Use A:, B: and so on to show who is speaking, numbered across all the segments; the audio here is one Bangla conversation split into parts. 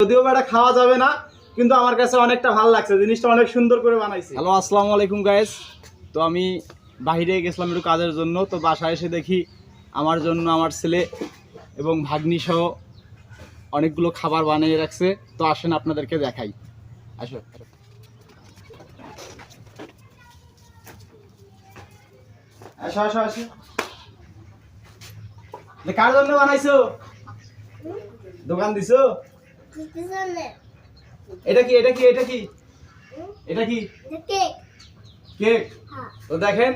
A: যদিও এটা খাওয়া যাবে না কিন্তু আমার কাছে অনেকটা ভালো লাগছে। জিনিসটা অনেক সুন্দর করে বানাইছে।
B: হ্যালো আসসালামু আলাইকুম গাইস তো আমি বাইরে গেছিলাম একটু কাজের জন্য তো বাসায় এসে দেখি আমার জন্য আমার ছেলে এবং ভাগ্নি সহ অনেকগুলো খাবার বানিয়ে রাখছে। তো আসেন আপনাদেরকে দেখাই। আসো। আসো।
A: আসো আসো। আসো কার জন্য বানাইছো? দোকান দিছো? এটা কি এটা কি এটা কি? এটা কি? কেক তো দেখেন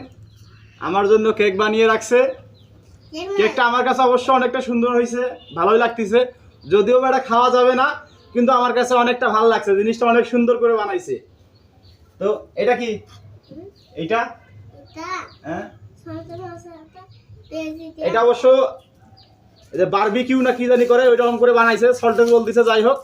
A: আমার জন্য কেক বানিয়ে রাখছে। কেকটা আমার কাছে অবশ্য অনেকটা সুন্দর হয়েছে ভালোই লাগতেছে। যদিও এটা খাওয়া যাবে না কিন্তু আমার কাছে অনেকটা ভালো লাগছে জিনিসটা অনেক সুন্দর করে বানাইছে। তো এটা কি? হ্যাঁ। এটা অবশ্য এই যে বারবিকিউ না কি জানি করে ওইরকম করে বানাইছে সল্টের বল দিছে যাই হোক।